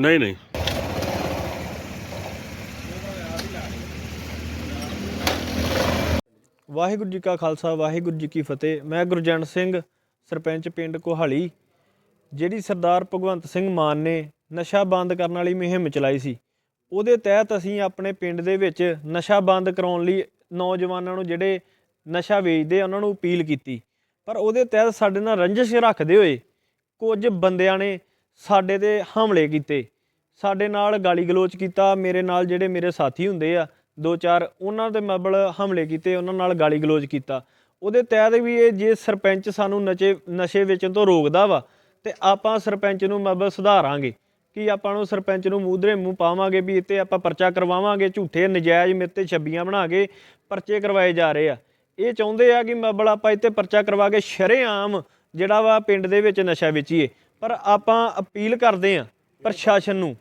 ਨਹੀਂ ਨਹੀਂ। ਵਾਹਿਗੁਰੂ ਜੀ ਕਾ ਖਾਲਸਾ, ਵਾਹਿਗੁਰੂ ਜੀ ਕੀ ਫਤਿਹ। ਮੈਂ ਗੁਰਜੰਟ ਸਿੰਘ, ਸਰਪੰਚ ਪਿੰਡ ਕੋਹਾਲੀ, ਜਿਹੜੀ ਸਰਦਾਰ ਭਗਵੰਤ ਸਿੰਘ ਮਾਨ ਨੇ ਨਸ਼ਾ ਬੰਦ ਕਰਨ ਵਾਲੀ ਮੁਹਿੰਮ ਚਲਾਈ ਸੀ। ਉਹਦੇ ਤਹਿਤ ਅਸੀਂ ਆਪਣੇ ਪਿੰਡ ਦੇ ਵਿੱਚ ਨਸ਼ਾ ਬੰਦ ਕਰਾਉਣ ਲਈ ਨੌਜਵਾਨਾਂ ਨੂੰ ਜਿਹੜੇ ਨਸ਼ਾ ਵੇਚਦੇ ਉਹਨਾਂ ਨੂੰ ਅਪੀਲ ਕੀਤੀ। ਪਰ ਉਹਦੇ ਤਹਿਤ ਸਾਡੇ ਨਾਲ ਰੰਜਿਸ਼ ਰੱਖਦੇ ਹੋਏ ਕੁਝ ਬੰਦਿਆਂ ਨੇ ਸਾਡੇ ਤੇ ਹਮਲੇ ਕੀਤੇ। ਸਾਡੇ ਨਾਲ ਗਾਲੀ ਗਲੋਚ ਕੀਤਾ, ਮੇਰੇ ਨਾਲ ਜਿਹੜੇ ਮੇਰੇ ਸਾਥੀ ਹੁੰਦੇ ਆ, ਦੋ ਚਾਰ, ਉਹਨਾਂ ਦੇ ਮਬਲ ਹਮਲੇ ਕੀਤੇ, ਉਹਨਾਂ ਨਾਲ ਗਾਲੀ ਗਲੋਚ ਕੀਤਾ। ਉਹਦੇ ਤਹਿਤ ਵੀ ਇਹ ਜੇ ਸਰਪੰਚ ਸਾਨੂੰ ਨਸ਼ੇ ਨਸ਼ੇ ਵੇਚਣ ਤੋਂ ਰੋਕਦਾ ਵਾ, ਤੇ ਆਪਾਂ ਸਰਪੰਚ ਨੂੰ ਮਬਲ ਸੁਧਾਰਾਂਗੇ। ਕਿ ਆਪਾਂ ਨੂੰ ਸਰਪੰਚ ਨੂੰ ਮੂਧਰੇ ਮੂੰਹ ਪਾਵਾਂਗੇ ਵੀ ਇੱਥੇ ਆਪਾਂ ਪਰਚਾ ਕਰਵਾਵਾਂਗੇ, ਝੂਠੇ ਨਜਾਇਜ਼ ਮੇਰੇ ਤੇ ਛੱਬੀਆਂ ਬਣਾ ਕੇ ਪਰਚੇ ਕਰਵਾਏ ਜਾ ਰਹੇ ਆ। ਇਹ ਚਾਹੁੰਦੇ ਆ ਕਿ ਮਬਲ ਆਪਾਂ ਇੱਥੇ ਪਰਚਾ ਕਰਵਾ ਕੇ ਸ਼ਰੇਆਮ ਜਿਹੜਾ ਵਾ ਪਿੰਡ ਦੇ ਵਿੱਚ ਨਸ਼ਾ ਵੇਚੀਏ। ਪਰ ਆਪਾਂ ਅਪੀਲ ਕਰਦੇ ਆ ਪ੍ਰਸ਼ਾਸਨ ਨੂੰ।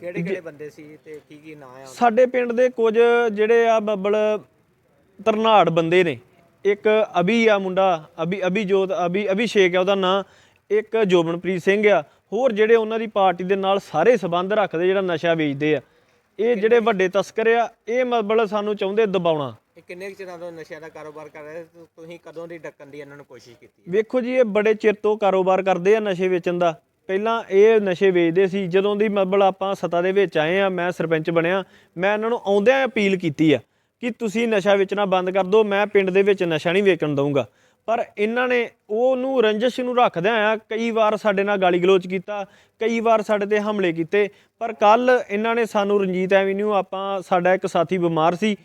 ਕਿਹੜੇ ਕਿਹੜੇ ਬੰਦੇ ਸੀ ਤੇ ਕੀ ਕੀ ਨਾਂ ਆ? ਸਾਡੇ ਪਿੰਡ ਦੇ ਕੁਝ ਜਿਹੜੇ ਆ ਬੱਬਲ ਤਰਨਾੜ ਬੰਦੇ ਨੇ। ਇੱਕ ਅਭੀ ਆ ਮੁੰਡਾ ਅਭੀ ਅਭਿਜੋਤ ਅਭੀ ਅਭਿਸ਼ੇਕ ਆ ਉਹਦਾ ਨਾਂ। ਇੱਕ ਜੋਬਨਪ੍ਰੀਤ ਸਿੰਘ ਆ। ਹੋਰ ਜਿਹੜੇ ਉਹਨਾਂ ਦੀ ਪਾਰਟੀ ਦੇ ਨਾਲ ਸਾਰੇ ਸਬੰਧ ਰੱਖਦੇ ਜਿਹੜਾ ਨਸ਼ਾ ਵੇਚਦੇ ਆ। ਇਹ ਜਿਹੜੇ ਵੱਡੇ ਤਸਕਰ ਆ ਇਹ ਮਤਲਬ ਸਾਨੂੰ ਚਾਹੁੰਦੇ ਦਬਾਉਣਾ। ਇਹ ਕਿੰਨੇ ਕੁ ਚਿਰਾਂ ਤੋਂ ਨਸ਼ਿਆਂ ਦਾ ਕਾਰੋਬਾਰ ਕਰ ਰਹੇ? ਤੇ ਤੁਸੀਂ ਕਦੋਂ ਦੀ ਡੱਕਣ ਦੀ ਇਹਨਾਂ ਨੂੰ ਕੋਸ਼ਿਸ਼ ਕੀਤੀ ਵੇਖੋ ਜੀ ਇਹ ਬੜੇ ਚਿਰ ਤੋਂ ਕਾਰੋਬਾਰ ਕਰਦੇ ਆ ਨਸ਼ੇ ਵੇਚਣ ਦਾ। ਪਹਿਲਾਂ ਇਹ ਨਸ਼ੇ ਵੇਚਦੇ ਸੀ ਜਦੋਂ ਦੀ ਮਤਲਬ ਆਪਾਂ ਸੱਤਾ ਦੇ ਵਿੱਚ ਆਏ ਆ ਮੈਂ ਸਰਪੰਚ ਬਣਿਆ ਮੈਂ ਇਹਨਾਂ ਨੂੰ ਆਉਂਦਿਆਂ ਅਪੀਲ ਕੀਤੀ ਆ ਕਿ ਤੁਸੀਂ ਨਸ਼ਾ ਵੇਚਣਾ ਬੰਦ ਕਰ ਦਿਓ ਮੈਂ ਪਿੰਡ ਦੇ ਵਿੱਚ ਨਸ਼ਾ ਨਹੀਂ ਵੇਚਣ ਦਊਂਗਾ। ਪਰ ਇਹਨਾਂ ਨੇ ਉਹਨੂੰ ਰੰਜਿਸ਼ ਨੂੰ ਰੱਖਦਿਆਂ ਆ ਕਈ ਵਾਰ ਸਾਡੇ ਨਾਲ ਗਾਲੀ ਗਲੋਚ ਕੀਤਾ, ਕਈ ਵਾਰ ਸਾਡੇ ਤੇ ਹਮਲੇ ਕੀਤੇ, ਪਰ ਕੱਲ ਇਹਨਾਂ ਨੇ ਸਾਨੂੰ ਰਣਜੀਤ ਐਵੀਨਿਊ, ਆਪਾਂ ਸਾਡਾ ਇੱਕ ਸਾਥੀ ਬਿਮਾਰ ਸੀ,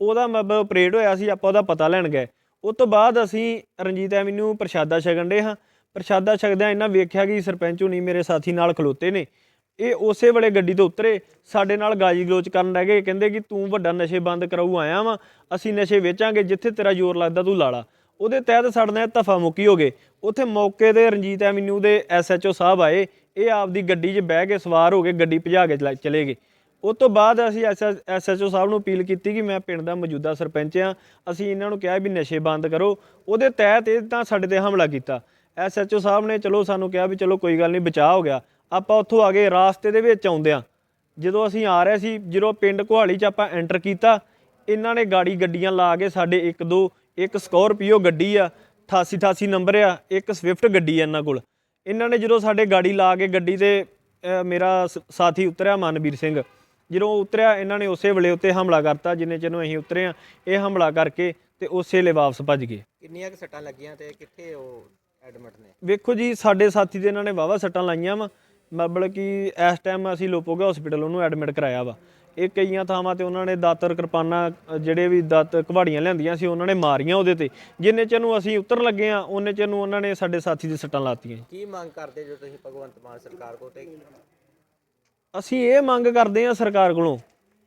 ਉਹਦਾ ਮਤਲਬ ਆਪਰੇਟ ਹੋਇਆ ਸੀ, ਆਪਾਂ ਉਹਦਾ ਪਤਾ ਲੈਣ ਗਏ। ਉਸ ਤੋਂ ਬਾਅਦ ਅਸੀਂ ਰਣਜੀਤ ਐਵੀਨਿਊ, ਪ੍ਰਸ਼ਾਦਾ ਛਕਣ ਦੇ ਹਾਂ। ਪ੍ਰਸ਼ਾਦਾ ਛਕਦਿਆਂ ਇਹਨਾਂ ਵੇਖਿਆ ਕਿ ਸਰਪੰਚ ਹੁਣੀ ਮੇਰੇ ਸਾਥੀ ਨਾਲ ਖਲੋਤੇ ਨੇ। ਇਹ ਉਸੇ ਵੇਲੇ ਗੱਡੀ ਤੋਂ ਉਤਰੇ, ਸਾਡੇ ਨਾਲ ਗਾਜੀ ਗਲੋਚ ਕਰਨ ਲੱਗ ਗਏ, ਕਹਿੰਦੇ ਕਿ ਤੂੰ ਵੱਡਾ ਨਸ਼ੇ ਬੰਦ ਕਰਾਊ ਆਇਆ ਵਾਂ, ਅਸੀਂ ਨਸ਼ੇ ਵੇਚਾਂਗੇ, ਜਿੱਥੇ ਤੇਰਾ ਜ਼ੋਰ ਲੱਗਦਾ ਤੂੰ ਲਾਲਾ ਉਹਦੇ ਤਹਿਤ ਸਾਡੇ ਨਾਲ ਤਫਾ ਮੁੱਕੀ ਹੋ ਗਏ। ਉੱਥੇ ਮੌਕੇ ਤੇ ਰਣਜੀਤ ਐਵੀਨਿਊ ਦੇ ਐਸਐਚਓ ਸਾਹਿਬ ਆਏ। ਇਹ ਆਪਦੀ ਗੱਡੀ 'ਚ ਬਹਿ ਕੇ ਸਵਾਰ ਹੋ ਕੇ ਗੱਡੀ ਭਜਾ ਕੇ ਚਲਾ- ਚਲੇ ਗਏ। ਉਸ ਤੋਂ ਬਾਅਦ ਅਸੀਂ ਐਸਐਚਓ ਸਾਹਿਬ ਨੂੰ ਅਪੀਲ ਕੀਤੀ ਕਿ ਮੈਂ ਪਿੰਡ ਦਾ ਮੌਜੂਦਾ ਸਰਪੰਚ ਆ ਅਸੀਂ ਇਹਨਾਂ ਨੂੰ ਕਿਹਾ ਵੀ ਨਸ਼ੇ ਬੰਦ ਕਰੋ। ਉਹਦੇ ਤਹਿਤ ਇਹ ਤਾਂ ਸਾਡੇ ਤੇ ਹਮਲਾ ਕੀਤਾ। ਐਸਐਚਓ ਸਾਹਿਬ ਨੇ ਚਲੋ ਸਾਨੂੰ ਕਿਹਾ ਵੀ ਚਲੋ ਕੋਈ ਗੱਲ ਨਹੀਂ, ਬਚਾਅ ਹੋ ਗਿਆ। ਆਪਾਂ ਉੱਥੋਂ ਆ ਗਏ ਰਾਸਤੇ ਦੇ ਵਿੱਚ ਆਉਂਦਿਆਂ ਜਦੋਂ ਅਸੀਂ ਆ ਰਹੇ ਸੀ, ਜਦੋਂ ਪਿੰਡ ਕੁਹਾਲੀ 'ਚ ਆਪਾਂ ਐਂਟਰ ਕੀਤਾ, ਇਹਨਾਂ ਨੇ ਗਾੜੀ ਗੱਡੀਆਂ ਲਾ ਕੇ ਸਾਡੇ ਇੱਕ ਦੋ ਇੱਕ ਸਕੋਰਪੀਓ ਗੱਡੀ ਆ 88 88 ਨੰਬਰ ਆ ਇੱਕ ਸਵਿਫਟ ਗੱਡੀ ਆ ਇਹਨਾਂ ਕੋਲ। ਇਹਨਾਂ ਨੇ ਜਦੋਂ ਸਾਡੇ ਗਾੜੀ ਲਾ ਕੇ ਗੱਡੀ ਤੇ ਮੇਰਾ ਸਾਥੀ ਉਤਰਿਆ ਮਨਵੀਰ ਸਿੰਘ। ਜਦੋਂ ਉਤਰਿਆ ਇਹਨਾਂ ਨੇ ਉਸੇ ਵੇਲੇ ਉੱਤੇ ਹਮਲਾ ਕਰਤਾ ਜਿੰਨੇ ਚਿਰ ਨੂੰ ਅਸੀਂ ਉਤਰੇ ਆ ਇਹ ਹਮਲਾ ਕਰਕੇ ਤੇ ਉਸੇ ਵੇਲੇ ਵਾਪਸ ਭੱਜ ਗਏ। ਕਿੰਨੀਆਂ ਕੁ ਸੱਟਾਂ ਲੱਗੀਆਂ ਤੇ ਕਿੱਥੇ ਉਹ ਐਡਮਿਟ ਨੇ? ਵੇਖੋ ਜੀ ਸਾਡੇ ਸਾਥੀ ਦੇ ਇਹਨਾਂ ਨੇ ਵਾਵਾ ਸੱਟਾਂ ਲਾਈਆਂ ਵਾ। ਮਤਲਬ ਕਿ ਇਸ ਟਾਈਮ ਅਸੀਂ ਲੋਪੋਗਾ ਹਸਪੀਟਲ ਉਹਨੂੰ ਐਡਮਿਟ ਕਰਾਇਆ ਵਾ। ਇਹ ਕਈਆਂ ਥਾਵਾਂ ਤੇ ਉਹਨਾਂ ਨੇ ਦਾਤਰ ਕਿਰਪਾਨਾਂ ਜਿਹੜੇ ਵੀ ਦਾਤ ਕਵਾੜੀਆਂ ਲਿਆਂਦੀਆਂ ਸੀ ਉਹਨਾਂ ਨੇ ਮਾਰੀਆਂ ਉਹਦੇ ਤੇ। ਜਿੰਨੇ ਚਿਰ ਨੂੰ ਅਸੀਂ ਉਤਰਨ ਲੱਗੇ ਆ ਉਹਨੇ ਚਿਰ ਨੂੰ ਉਹਨਾਂ ਨੇ ਸਾਡੇ ਸਾਥੀ ਦੇ ਸੱਟਾਂ ਲਾਤੀਆਂ ਕੀ ਮੰਗ ਕਰਦੇ ਜੋ ਤੁਸੀਂ ਭਗਵੰਤ ਮਾਨ ਸਰਕਾਰ ਕੋ ਤੇ? ਅਸੀਂ ਇਹ ਮੰਗ ਕਰਦੇ ਹਾਂ ਸਰਕਾਰ ਕੋਲੋਂ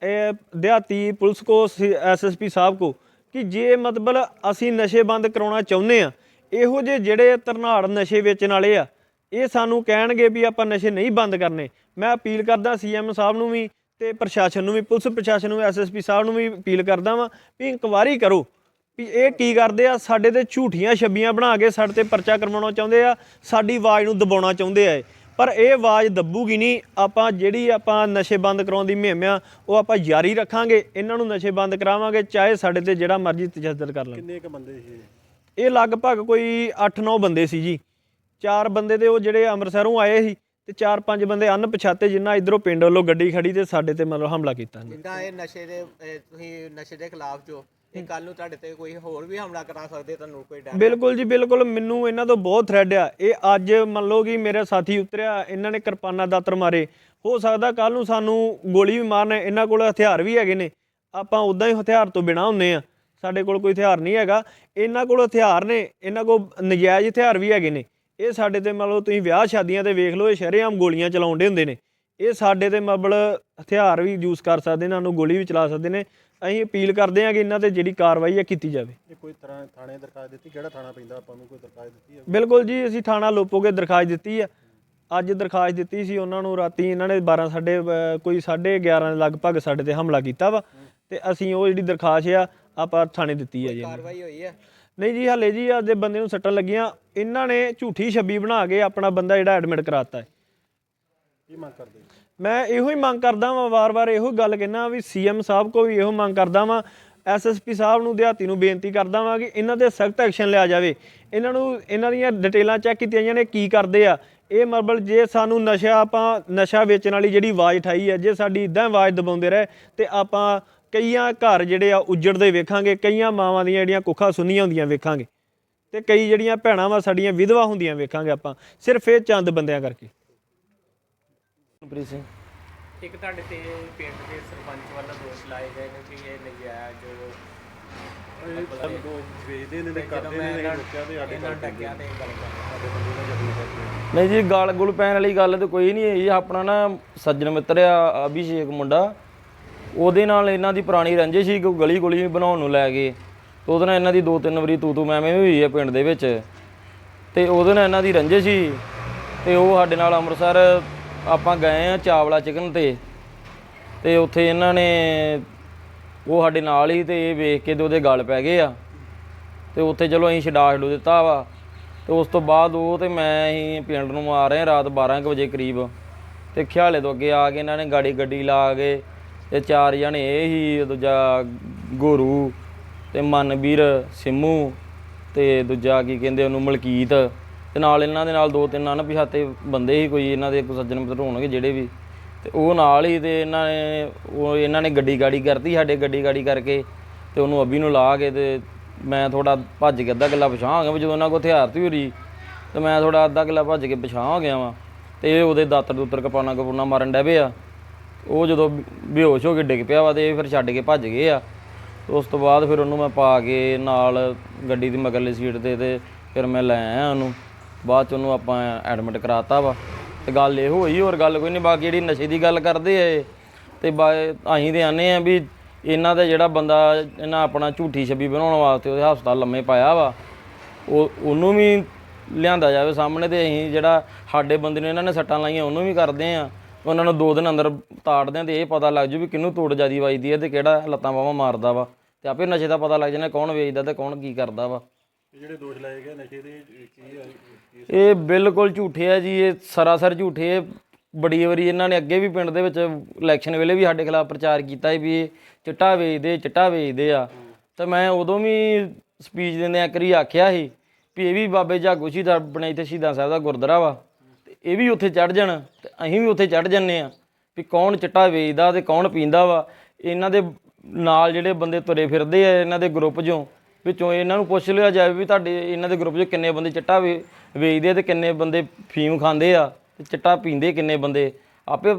ਇਹ ਦਿਹਾਤੀ ਪੁਲਿਸ ਕੋ ਐਸਐਸਪੀ ਸਾਹਿਬ ਕੋ ਕਿ ਜੇ ਮਤਲਬ ਅਸੀਂ ਨਸ਼ੇ ਬੰਦ ਕਰਾਉਣਾ ਚਾਹੁੰਦੇ ਆ ਇਹੋ ਜਿਹੇ ਜਿਹੜੇ ਤਰਨਾੜ ਨਸ਼ੇ ਵੇਚਣ ਵਾਲੇ ਆ ਇਹ ਸਾਨੂੰ ਕਹਿਣਗੇ ਵੀ ਆਪਾਂ ਨਸ਼ੇ ਨਹੀਂ ਬੰਦ ਕਰਨੇ। ਮੈਂ ਅਪੀਲ ਕਰਦਾ ਸੀਐਮ ਸਾਹਿਬ ਨੂੰ ਵੀ ਤੇ ਪ੍ਰਸ਼ਾਸਨ ਨੂੰ ਵੀ ਪੁਲਿਸ ਪ੍ਰਸ਼ਾਸਨ ਨੂੰ ਐਸਐਸਪੀ ਸਾਹਿਬ ਨੂੰ ਵੀ ਅਪੀਲ ਕਰਦਾ ਵਾਂ ਵੀ ਇਨਕੁਆਰੀ ਕਰੋ ਵੀ ਇਹ ਕੀ ਕਰਦੇ ਆ ਸਾਡੇ ਤੇ ਝੂਠੀਆਂ ਛੱਬੀਆਂ ਬਣਾ ਕੇ ਸਾਡੇ ਤੇ ਪਰਚਾ ਕਰਵਾਉਣਾ ਚਾਹੁੰਦੇ ਆ ਸਾਡੀ ਆਵਾਜ਼ ਨੂੰ ਦਬਾਉਣਾ ਚਾਹੁੰਦੇ ਆ। ਪਰ ਇਹ ਆਵਾਜ਼ ਦੱਬੂਗੀ ਨਹੀਂ ਆਪਾਂ ਜਿਹੜੀ ਆਪਾਂ ਨਸ਼ੇ ਬੰਦ ਕਰਾਉਣ ਦੀ ਮੁਹਿੰਮ ਆ ਉਹ ਆਪਾਂ ਜਾਰੀ ਰੱਖਾਂਗੇ ਇਹਨਾਂ ਨੂੰ ਨਸ਼ੇ ਬੰਦ ਕਰਾਵਾਂਗੇ ਚਾਹੇ ਸਾਡੇ ਤੇ ਜਿਹੜਾ ਮਰਜ਼ੀ ਤਜੱਦਦ ਕਰ ਲੈਣ ਕਿੰਨੇ ਕ ਬੰਦੇ ਸੀ ਇਹ? ਲਗਭਗ ਕੋਈ 8-9 ਬੰਦੇ ਸੀ ਜੀ। ਚਾਰ ਬੰਦੇ ਦੇ ਉਹ ਜਿਹੜੇ ਅੰਮ੍ਰਿਤਸਰੋਂ ਆਏ ਸੀ ਤੇ ਚਾਰ ਪੰਜ ਬੰਦੇ ਅਣਪਛਾਤੇ ਜਿਨ੍ਹਾਂ ਇਧਰੋਂ ਪਿੰਡ ਵੱਲੋਂ ਗੱਡੀ ਖੜੀ ਤੇ ਸਾਡੇ ਤੇ ਮਤਲਬ ਹਮਲਾ ਕੀਤਾ ਨੇ। ਜਿੱਦਾਂ ਇਹ ਨਸ਼ੇ ਦੇ ਇਹ ਤੁਸੀਂ ਨਸ਼ੇ ਦੇ ਖਿਲਾਫ ਜੋ ਇਹ ਕੱਲ ਨੂੰ ਤੁਹਾਡੇ ਤੇ ਕੋਈ ਹੋਰ ਵੀ ਹਮਲਾ ਕਰਾ ਸਕਦੇ ਤੁਹਾਨੂੰ ਕੋਈ ਡਰ? ਬਿਲਕੁਲ ਜੀ ਬਿਲਕੁਲ। ਮੈਨੂੰ ਇਹਨਾਂ ਤੋਂ ਬਹੁਤ ਥ੍ਰੈਡ ਆ। ਇਹ ਅੱਜ ਮੰਨ ਲਓ ਕਿ ਮੇਰੇ ਸਾਥੀ ਉਤਰਿਆ ਇਹਨਾਂ ਨੇ ਕਿਰਪਾਨਾਂ ਦਾਤਰ ਮਾਰੇ। ਹੋ ਸਕਦਾ ਕੱਲ ਨੂੰ ਸਾਨੂੰ ਗੋਲੀ ਵੀ ਮਾਰਨ ਇਹਨਾਂ ਕੋਲ ਹਥਿਆਰ ਵੀ ਹੈਗੇ ਨੇ। ਆਪਾਂ ਉਦਾਂ ਹੀ ਹਥਿਆਰ ਤੋਂ ਬਿਨਾ ਹੁੰਨੇ ਆ। ਸਾਡੇ ਕੋਲ ਕੋਈ ਹਥਿਆਰ ਨਹੀਂ ਹੈਗਾ। ਇਹਨਾਂ ਕੋਲ ਹਥਿਆਰ ਨੇ ਇਹਨਾਂ ਕੋਲ ਨਜਾਇਜ਼ ਹਥਿਆਰ ਵੀ ਹੈਗੇ ਨੇ। ਇਹ ਸਾਡੇ ਤੇ ਮੰਨ ਲਓ ਤੁਸੀਂ ਵਿਆਹ ਸ਼ਾਦੀਆਂ ਤੇ ਵੇਖ ਲਓ ਇਹ ਸ਼ਰੇਆਮ ਗੋਲੀਆਂ ਚਲਾਉਂਦੇ ਹੁੰਦੇ ਨੇ। ਇਹ ਸਾਡੇ ਤੇ ਮਬਲ ਹਥਿਆਰ ਵੀ ਯੂਜ਼ ਕਰ ਸਕਦੇ ਨੇ ਸਾਨੂੰ ਗੋਲੀ ਵੀ ਚਲਾ ਸਕਦੇ ਨੇ। ਅਸੀਂ ਅਪੀਲ ਕਰਦੇ ਹਾਂ ਕਿ ਇਹਨਾਂ ਤੇ ਜਿਹੜੀ ਕਾਰਵਾਈ ਹੈ ਕੀਤੀ ਜਾਵੇ। ਇਹ ਕੋਈ ਤਰ੍ਹਾਂ ਥਾਣੇ ਦਰਖਾਸਤ ਦਿੱਤੀ? ਕਿਹੜਾ ਥਾਣਾ ਪੈਂਦਾ? ਆਪਾਂ ਨੂੰ ਕੋਈ ਦਰਖਾਸਤ ਦਿੱਤੀ ਹੈ ਬਿਲਕੁਲ ਜੀ ਅਸੀਂ ਥਾਣਾ ਲੋਪੋਗੇ ਦਰਖਾਸਤ ਦਿੱਤੀ ਆ। ਅੱਜ ਦਰਖਾਸਤ ਦਿੱਤੀ ਸੀ ਉਹਨਾਂ ਨੂੰ ਰਾਤੀ ਇਹਨਾਂ ਨੇ 12 ਸਾਡੇ ਕੋਈ 11:30 ਦੇ ਲਗਭਗ ਸਾਡੇ ਤੇ ਹਮਲਾ ਕੀਤਾ ਵਾ। ਤੇ ਅਸੀਂ ਉਹ ਜਿਹੜੀ ਦਰਖਾਸਤ ਆ ਆਪਾਂ ਥਾਣੇ ਦਿੱਤੀ ਆ ਜੀ ਨੂੰ। ਕਾਰਵਾਈ ਹੋਈ ਹੈ ਨਹੀਂ ਜੀ ਹਲੇ ਜੀ ਅੱਜ ਦੇ ਬੰਦੇ ਨੂੰ ਸੱਟਾਂ ਲੱਗੀਆਂ। ਇਹਨਾਂ ਨੇ ਝੂਠੀ ਛੱਬੀ ਬਣਾ ਕੇ ਆਪਣਾ ਬੰਦਾ ਜਿਹੜਾ ਐਡਮਿਟ ਕਰਾਤਾ ਹੈ। ਕੀ ਮੰਗ ਕਰਦੇ? ਮੈਂ ਇਹੋ ਹੀ ਮੰਗ ਕਰਦਾ ਵਾਂ ਵਾਰ-ਵਾਰ ਇਹੋ ਗੱਲ ਕਹਿਣਾ ਵੀ ਸੀਐਮ ਸਾਹਿਬ ਕੋ ਵੀ ਇਹੋ ਮੰਗ ਕਰਦਾ ਵਾਂ ਐਸਐਸਪੀ ਸਾਹਿਬ ਨੂੰ ਦਿਹਾਤੀ ਨੂੰ ਬੇਨਤੀ ਕਰਦਾ ਵਾਂ ਕਿ ਇਹਨਾਂ ਤੇ ਸਖਤ ਐਕਸ਼ਨ ਲਿਆ ਜਾਵੇ। ਇਹਨਾਂ ਨੂੰ ਇਹਨਾਂ ਦੀਆਂ ਡਿਟੇਲਾਂ ਚੈੱਕ ਕੀਤੀਆਂ ਜਾਣ ਇਹ ਕੀ ਕਰਦੇ ਆ। ਇਹ ਮਤਲਬ ਜੇ ਸਾਨੂੰ ਨਸ਼ਾ ਆਪਾਂ ਨਸ਼ਾ ਵੇਚਣ ਵਾਲੀ ਜਿਹੜੀ ਆਵਾਜ਼ ਠਾਈ ਹੈ ਜੇ ਸਾਡੀ ਇਦਾਂ ਆਵਾਜ਼ ਦਬਾਉਂਦੇ ਰਹੇ ਤੇ ਆਪਾਂ ਕਈਆਂ ਘਰ ਜਿਹੜੇ ਆ ਉੱਜੜਦੇ ਵੇਖਾਂਗੇ ਕਈਆਂ ਮਾਵਾਂ ਦੀਆਂ ਜਿਹੜੀਆਂ ਕੁੱਖਾਂ ਸੁੰਨੀਆਂ ਹੁੰਦੀਆਂ ਵੇਖਾਂਗੇ ਤੇ ਕਈ ਜਿਹੜੀਆਂ ਭੈਣਾਂ ਵਾ ਸਾਡੀਆਂ ਵਿਧਵਾ ਹੁੰਦੀਆਂ ਵੇਖਾਂਗੇ ਆਪਾਂ ਸਿਰਫ ਇਹ ਚੰਦ ਬੰਦਿਆਂ ਕਰਕੇ। ਪ੍ਰੀਤ ਸਿੰਘ। ਇੱਕ ਤੁਹਾਡੇ ਤੇ ਪਿੰਡ ਦੇ ਸਰਪੰਚ ਵੱਲੋਂ ਦੋਸ਼ ਲਾਏ ਗਏ ਨੇ ਕਿ ਇਹ ਨਜਾਇਜ਼ ਇਹ ਸਾਨੂੰ ਦੋ ਵੇਚਦੇ ਨੇ ਤੇ ਜਦੋਂ ਕਰਦੇ ਮੈਂ ਨੇ ਇਹਨਾਂ ਰੁਕਿਆ ਤੇ ਸਾਡੇ ਇਹਨਾਂ ਨਾਲ ਟੱਕਿਆ ਤੇ ਗੱਲ ਕਰ ਸਾਡੇ ਬੰਦੇ ਨਾਲ ਜ਼ਖਮੀ ਕਰਦੇ ਨਹੀਂ ਜੀ ਗਾਲ ਗੁਲ ਪੈਣ ਵਾਲੀ ਗੱਲ ਤੇ ਕੋਈ ਨਹੀਂ ਹੈ ਆਪਣਾ ਨਾ ਸੱਜਣ ਮਿੱਤਰ ਆ ਅਭਿਸ਼ੇਕ ਮੁੰਡਾ। ਉਹਦੇ ਨਾਲ ਇਹਨਾਂ ਦੀ ਪੁਰਾਣੀ ਰੰਜਿਸ਼ ਸੀ ਕੋਈ ਗਲੀ ਗੁਲੀ ਬਣਾਉਣ ਨੂੰ ਲੈ ਗਏ। ਤੇ ਉਹਦੇ ਨਾਲ ਇਹਨਾਂ ਦੀ ਦੋ ਤਿੰਨ ਵਾਰੀ ਤੂ ਤੂ ਮੈਂ ਹੋਈ ਹੈ ਪਿੰਡ ਦੇ ਵਿੱਚ। ਤੇ ਉਹਦੇ ਨਾਲ ਇਹਨਾਂ ਦੀ ਰੰਜਿਸ਼ ਸੀ। ਤੇ ਉਹ ਸਾਡੇ ਨਾਲ ਅੰਮ੍ਰਿਤਸਰ ਆਪਾਂ ਗਏ ਆ ਚਾਵਲਾ ਚਿਕਨ ਤੇ। ਤੇ ਉੱਥੇ ਇਹਨਾਂ ਨੇ ਉਹ ਸਾਡੇ ਨਾਲ ਹੀ ਤੇ ਇਹ ਵੇਖ ਕੇ ਤੇ ਉਹਦੇ ਗਲ ਪੈ ਗਏ ਆ। ਤੇ ਉੱਥੇ ਚਲੋ ਅਸੀਂ ਛਡਾ ਛਡੂ ਦਿੱਤਾ ਵਾ। ਤੇ ਉਸ ਤੋਂ ਬਾਅਦ ਉਹ ਤੇ ਮੈਂ ਅਸੀਂ ਪਿੰਡ ਨੂੰ ਆ ਰਹੇ ਰਾਤ 12 ਕੁ ਵਜੇ ਕਰੀਬ। ਤੇ ਖਿਆਲੇ ਤੋਂ ਅੱਗੇ ਆ ਕੇ ਇਹਨਾਂ ਨੇ ਗਾੜੀ ਗੱਡੀ ਲਾ ਕੇ ਤੇ ਚਾਰ ਜਣੇ ਇਹ ਹੀ ਦੂਜਾ ਗੋਰੂ ਤੇ ਮਨਵੀਰ, ਸਿੰਮੂ ਤੇ ਦੂਜਾ ਕੀ ਕਹਿੰਦੇ ਉਹਨੂੰ ਮਲਕੀਤ ਤੇ ਨਾਲ ਇਹਨਾਂ ਦੇ ਨਾਲ ਦੋ ਤਿੰਨ ਅਣਪਛਾਤੇ ਬੰਦੇ ਹੀ ਕੋਈ ਇਹਨਾਂ ਦੇ ਕੋਈ ਸੱਜਣ ਮਿੱਤਰ ਹੋਣਗੇ ਜਿਹੜੇ ਵੀ। ਤੇ ਉਹ ਨਾਲ ਹੀ ਤੇ ਇਹਨਾਂ ਨੇ, ਉਹ ਇਹਨਾਂ ਨੇ ਗੱਡੀ ਗਾੜੀ ਕਰਤੀ ਸਾਡੇ ਗੱਡੀ ਗਾੜੀ ਕਰਕੇ ਤੇ ਉਹਨੂੰ ਅਭੀ ਨੂੰ ਲਾ ਕੇ ਤੇ ਮੈਂ ਥੋੜਾ ਭੱਜ ਕੇ ਅੱਧਾ ਕਿੱਲਾ ਪਛਾਣ ਹੋ ਗਿਆ ਵੀ, ਜਦੋਂ ਉਹਨਾਂ ਕੋਲ ਹਥਿਆਰ ਤੀ ਹੋਰੀ ਤੇ ਮੈਂ ਥੋੜਾ ਅੱਧਾ ਕਿੱਲਾ ਭੱਜ ਕੇ ਪਛਾਣ ਹੋ ਗਿਆ ਵਾਂ। ਤੇ ਇਹ ਉਹਦੇ ਦਾਤਰ ਦੂਤਰ ਕਪਾਨਾ ਕਪੂਨਾ ਮਾਰਨ ਡੈ ਪਿਆ ਉਹ ਜਦੋਂ ਬੇਹੋਸ਼ ਹੋ ਕੇ ਡਿੱਗ ਪਿਆ ਵਾ ਤੇ ਇਹ ਫਿਰ ਛੱਡ ਕੇ ਭੱਜ ਗਏ ਆ। ਉਸ ਤੋਂ ਬਾਅਦ ਫਿਰ ਉਹਨੂੰ ਮੈਂ ਪਾ ਕੇ ਨਾਲ ਗੱਡੀ ਦੀ ਮਗਰਲੀ ਸੀਟ ਤੇ ਤੇ ਫਿਰ ਮੈਂ ਲੈ ਆਇਆ ਉਹਨੂੰ। ਬਾਅਦ ਚ ਉਹਨੂੰ ਆਪਾਂ ਐਡਮਿਟ ਕਰਾਤਾ ਵਾ। ਤੇ ਗੱਲ ਇਹ ਹੋਈ ਹੋਰ ਗੱਲ ਕੋਈ ਨਹੀਂ ਬਾਕੀ ਜਿਹੜੀ ਨਸ਼ੇ ਦੀ ਗੱਲ ਕਰਦੇ ਆ ਇਹ, ਤੇ ਬਾ- ਅਸੀਂ ਤੇ ਆਨੇ ਆ ਵੀ ਇਹਨਾਂ ਦਾ ਜਿਹੜਾ ਬੰਦਾ ਇਹਨਾਂ ਆਪਣਾ ਝੂਠੀ ਛੱਬੀ ਬਣਾਉਣ ਵਾਸਤੇ ਉਹਦੇ ਹਸਪਤਾਲ ਲੰਮੇ ਪਾਇਆ ਵਾ। ਉਹ ਉਹਨੂੰ ਵੀ ਲਿਆਂਦਾ ਜਾਵੇ ਸਾਹਮਣੇ ਤੇ ਅਸੀਂ ਜਿਹੜਾ ਸਾਡੇ ਬੰਦੇ ਨੂੰ ਇਹਨਾਂ ਨੇ ਸੱਟਾਂ ਲਾਈਆਂ ਉਹਨੂੰ ਵੀ ਕਰਦੇ ਆ। ਉਹਨਾਂ ਨੂੰ ਦੋ ਦਿਨ ਅੰਦਰ ਤਾੜਦੇ ਆ ਤੇ ਇਹ ਪਤਾ ਲੱਗ ਜੂ ਵੀ ਕਿਹਨੂੰ ਤੋੜ ਜਿਆਦੀ ਵੱਜਦੀ ਹੈ ਤੇ ਕਿਹੜਾ ਲੱਤਾਂ ਬਾਹਾਂ ਮਾਰਦਾ ਵਾ। ਤੇ ਆਪੇ ਨਸ਼ੇ ਦਾ ਪਤਾ ਲੱਗ ਜਾਣਾ ਕੌਣ ਵੇਚਦਾ ਤੇ ਕੌਣ ਕੀ ਕਰਦਾ ਵਾ। ਇਹ ਜਿਹੜੇ ਦੋਸ਼ ਲਾਏ ਗਏ ਨਸ਼ੇ ਦੇ ਇਹ ਕੀ ਹੈ ਕੀ ਇਹ ਬਿਲਕੁਲ ਝੂਠੇ ਆ ਜੀ ਇਹ ਸਰਾਸਰ ਝੂਠੇ ਆ। ਬੜੀ ਵਾਰੀ ਇਹਨਾਂ ਨੇ ਅੱਗੇ ਵੀ ਪਿੰਡ ਦੇ ਵਿੱਚ ਇਲੈਕਸ਼ਨ ਵੇਲੇ ਵੀ ਸਾਡੇ ਖਿਲਾਫ ਪ੍ਰਚਾਰ ਕੀਤਾ ਵੀ ਇਹ ਚਿੱਟਾ ਵੇਚਦੇ ਚਿੱਟਾ ਵੇਚਦੇ ਆ। ਤੇ ਮੈਂ ਉਦੋਂ ਵੀ ਸਪੀਚ ਦਿੰਦੇ ਆ ਕਰੀ ਆਖਿਆ ਸੀ ਵੀ ਇਹ ਵੀ ਬਾਬੇ ਜਾਗੋ ਸ਼ਹੀਦ ਆਪਣੇ ਇੱਥੇ ਸ਼ਹੀਦਾਂ ਸਾਹਿਬ ਦਾ ਗੁਰਦੁਆਰਾ ਵਾ। ਇਹ ਵੀ ਉੱਥੇ ਚੜ ਜਾਣ ਤੇ ਅਸੀਂ ਵੀ ਉੱਥੇ ਚੜ ਜੰਨੇ ਆ ਵੀ ਕੌਣ ਚਿੱਟਾ ਵੇਚਦਾ ਤੇ ਕੌਣ ਪੀਂਦਾ ਵਾ। ਇਹਨਾਂ ਦੇ ਨਾਲ ਜਿਹੜੇ ਬੰਦੇ ਤੁਰੇ ਫਿਰਦੇ ਆ ਇਹਨਾਂ ਦੇ ਗਰੁੱਪ 'ਚੋਂ, ਵਿੱਚੋਂ ਇਹਨਾਂ ਨੂੰ ਪੁੱਛ ਲਿਆ ਜਾਵੇ ਵੀ ਤੁਹਾਡੇ ਇਹਨਾਂ ਦੇ ਗਰੁੱਪ 'ਚ ਕਿੰਨੇ ਬੰਦੇ ਚਿੱਟਾ ਵੇ- ਵੇਚਦੇ ਆ ਤੇ ਕਿੰਨੇ ਬੰਦੇ ਫੀਮ ਖਾਂਦੇ ਆ ਤੇ ਚਿੱਟਾ ਪੀਂਦੇ ਕਿੰਨੇ ਬੰਦੇ। ਆਪੇ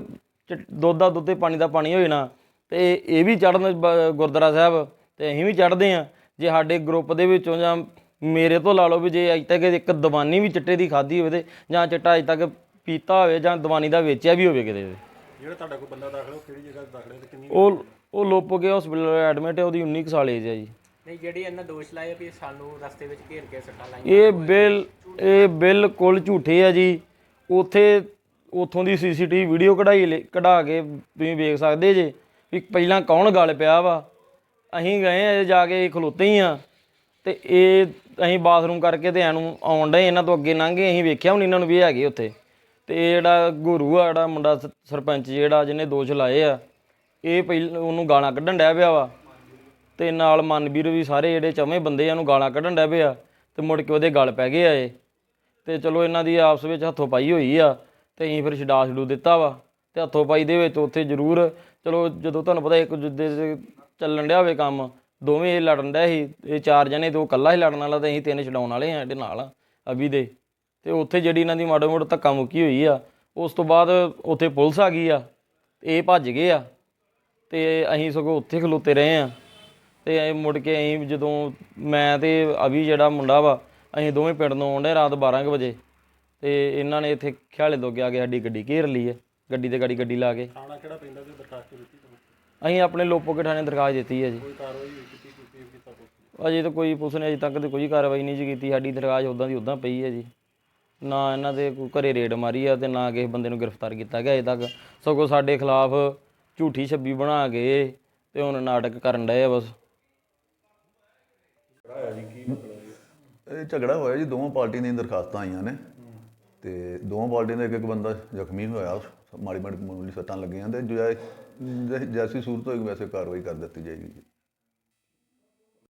ਚਿ- ਦੁੱਧ ਦਾ ਦੁੱਧ ਤੇ ਪਾਣੀ ਦਾ ਪਾਣੀ ਹੋ ਜਾਣਾ ਤੇ ਇਹ ਵੀ ਚੜਨ ਗੁਰਦੁਆਰਾ ਸਾਹਿਬ ਤੇ ਅਸੀਂ ਵੀ ਚੜਦੇ ਆ ਜੇ ਸਾਡੇ ਗਰੁੱਪ ਦੇ ਵਿੱਚੋਂ ਜਾਂ ਮੇਰੇ ਤੋਂ ਲਾ ਲਓ ਵੀ ਜੇ ਅਜ ਤੱਕ ਇੱਕ ਦੀਵਾਨੀ ਵੀ ਚਿੱਟੇ ਦੀ ਖਾਧੀ ਹੋਵੇ ਤੇ ਜਾਂ ਚਿੱਟਾ ਅਜ ਤੱਕ ਪੀਤਾ ਹੋਵੇ ਜਾਂ ਦੀਵਾਨੀ ਦਾ ਵੇਚਿਆ ਵੀ ਹੋਵੇ ਕਿਤੇ। ਜਿਹੜਾ ਤੁਹਾਡਾ ਕੋਈ ਬੰਦਾ ਦਾਖਲ ਹੈ, ਕਿਹੜੀ ਜਗ੍ਹਾ ਦਾਖਲ ਹੈ ਤੇ ਕਿੰਨੀ ਉਹ ਉਹ ਲੋਪੋ ਕੇ ਹਸਪੀਟਲ ਐਡਮਿਟ ਹੈ ਉਹਦੀ 19 ਕੁ ਸਾਲ ਏਜ ਹੈ ਜੀ। ਨਹੀਂ ਜਿਹੜੀ ਇਹਨਾਂ ਦੋਸ਼ ਲਾਏ ਵੀ ਸਾਨੂੰ ਰਸਤੇ ਵਿੱਚ ਘੇਰ ਕੇ ਸੱਟਾਂ ਲਾਈਆਂ। ਇਹ ਬਿਲ ਇਹ ਬਿਲਕੁਲ ਝੂਠੇ ਆ ਜੀ। ਉਥੇ ਉਥੋਂ ਦੀ ਸੀਸੀਟੀਵੀ ਵੀਡੀਓ ਕਢਾਈ ਲੈ- ਕਢਾ ਕੇ ਤੁਸੀਂ ਵੇਖ ਸਕਦੇ ਜੇ ਵੀ ਪਹਿਲਾਂ ਕੌਣ ਗੱਲ ਪਿਆ ਵਾ। ਅਸੀਂ ਗਏ ਆ ਜਾ ਕੇ ਖਲੋਤੇ ਹੀ ਆ। ਤੇ ਇਹ ਅਸੀਂ ਬਾਥਰੂਮ ਕਰਕੇ ਤੇ ਐਨੂੰ ਆਉਣ ਡਏ, ਇਹਨਾਂ ਤੋਂ ਅੱਗੇ ਲੰਘ ਗਏ, ਅਸੀਂ ਵੇਖਿਆ ਹੁਣ ਇਹਨਾਂ ਨੂੰ ਵੀ ਇਹ ਹੈਗੇ ਉੱਥੇ। ਤੇ ਇਹ ਜਿਹੜਾ ਗੁਰੂ ਆ, ਜਿਹੜਾ ਮੁੰਡਾ ਸ- ਸਰਪੰਚ ਜਿਹੜਾ ਜਿਹਨੇ ਦੋਸ਼ ਲਾਏ ਆ, ਇਹ ਪਹਿਲ, ਉਹਨੂੰ ਗਾਲਾਂ ਕੱਢਣ ਡਿਆ ਪਿਆ ਵਾ। ਤੇ ਨਾਲ ਮਨਵੀਰ ਵੀ ਸਾਰੇ ਜਿਹੜੇ ਚਵੇਂ ਬੰਦੇ ਆ ਨੂੰ ਗਾਲਾਂ ਕੱਢਣ ਡੈ ਪਿਆ ਆ ਤੇ ਮੁੜ ਕੇ ਉਹਦੇ ਗਲ ਪੈ ਗਏ ਆ ਇਹ। ਤੇ ਚਲੋ ਇਹਨਾਂ ਦੀ ਆਪਸ ਵਿੱਚ ਹੱਥੋਂ ਪਾਈ ਹੋਈ ਆ, ਤੇ ਅਸੀਂ ਫਿਰ ਛਡਾ ਛਡੂ ਦਿੱਤਾ ਵਾ। ਤੇ ਹੱਥੋਂ ਪਾਈ ਦੇ ਵਿੱਚ ਉੱਥੇ ਜ਼ਰੂਰ, ਚਲੋ ਜਦੋਂ ਤੁਹਾਨੂੰ ਪਤਾ ਇੱਕ ਦੂਜੇ ਦੇ ਚੱਲਣ ਡਿਆ ਹੋਵੇ ਕੰਮ ਦੋਵੇਂ ਇਹ ਲੜਨ ਡਿਆ ਸੀ, ਇਹ ਚਾਰ ਜਣੇ ਤੇ ਉਹ ਇਕੱਲਾ ਹੀ ਲੜਨ ਵਾਲਾ ਤੇ ਅਸੀਂ ਤਿੰਨ ਛਡਾਉਣ ਵਾਲੇ ਆ ਸਾਡੇ ਨਾਲ, ਅਭੀ ਦੇ। ਤੇ ਉੱਥੇ ਜਿਹੜੀ ਇਹਨਾਂ ਦੀ ਮਾੜਾ ਮੋੜ ਧੱਕਾ ਮੁੱਕੀ ਹੋਈ ਆ, ਉਸ ਤੋਂ ਬਾਅਦ ਉੱਥੇ ਪੁਲਿਸ ਆ ਗਈ ਆ ਤੇ ਇਹ ਭੱਜ ਗਏ ਆ, ਤੇ ਅਸੀਂ ਸਗੋਂ ਉੱਥੇ ਖਲੋਤੇ ਰਹੇ ਆ। ਤੇ ਇਹ ਮੁੜ ਕੇ ਅਸੀਂ ਜਦੋਂ ਮੈਂ ਤੇ ਅਭੀ ਜਿਹੜਾ ਮੁੰਡਾ ਵਾ, ਅਸੀਂ ਦੋਵੇਂ ਪਿੰਡ ਨੂੰ ਆਉਂਦੇ ਰਾਤ 12 ਕੁ ਵਜੇ। ਤੇ ਇਹਨਾਂ ਨੇ ਇੱਥੇ ਖਿਆਲੇ ਤੋਂ ਅੱਗੇ ਆ ਕੇ ਸਾਡੀ ਗੱਡੀ ਘੇਰ ਲਈ ਹੈ ਗੱਡੀ ਤੇ ਗਾੜੀ ਗੱਡੀ ਲਾ ਕੇ। ਥਾਣਾ ਕਿਹੜਾ ਪੈਂਦਾ ਤੇ ਦਰਖਾਸਤ ਦਿੱਤੀ? ਅਸੀਂ ਆਪਣੇ ਲੋਪੋ ਕੇ ਥਾਣੇ ਦਰਖਾਸਤ ਦਿੱਤੀ ਹੈ ਜੀ। ਕੋਈ ਕਾਰਵਾਈ ਕੀਤੀ ਕੀਤੀ ਕੀਤਾ ਪੁਲਿਸ ਅਜੇ ਤਾਂ ਕੋਈ ਪੁਲਿਸ ਨੇ ਅਜੇ ਤੱਕ ਤੇ ਕੋਈ ਕਾਰਵਾਈ ਨਹੀਂ ਜੀ ਕੀਤੀ। ਸਾਡੀ ਦਰਖਾਸਤ ਉਦਾਂ ਦੀ ਉਦਾਂ ਪਈ ਹੈ ਜੀ। ਨਾ ਇਹਨਾਂ ਦੇ ਕੋਈ ਘਰੇ ਰੇਡ ਮਾਰੀ ਆ ਤੇ ਨਾ ਕਿਸੇ ਬੰਦੇ ਨੂੰ ਗ੍ਰਿਫਤਾਰ ਕੀਤਾ ਗਿਆ। ਅਜੇ ਤੱਕ ਸਗੋਂ ਸਾਡੇ ਖਿਲਾਫ ਝੂਠੀ ਛੱਬੀ ਬਣਾ ਕੇ ਤੇ ਹੁਣ ਨਾਟਕ ਕਰਨ ਡਏ ਆ ਬਸ। ਇਹ ਝਗੜਾ ਹੋਇਆ ਜੀ ਦੋਵਾਂ ਪਾਰਟੀਆਂ ਦੀਆਂ ਦਰਖਾਸਤਾਂ ਆਈਆਂ ਨੇ। ਤੇ ਦੋਵਾਂ ਪਾਰਟੀਆਂ ਦਾ ਇੱਕ ਇੱਕ ਬੰਦਾ ਜ਼ਖਮੀ ਹੋਇਆ ਮਾੜੀ ਮਾੜੀ ਮਾਮੂਲੀ ਸੱਟਾਂ ਲੱਗੀਆਂ ਤੇ ਜੋ ਜੈ- ਜੈਸੀ ਸੂਰਤ ਹੋਏਗੀ ਵੈਸੇ ਕਾਰਵਾਈ ਕਰ ਦਿੱਤੀ ਜਾਏਗੀ।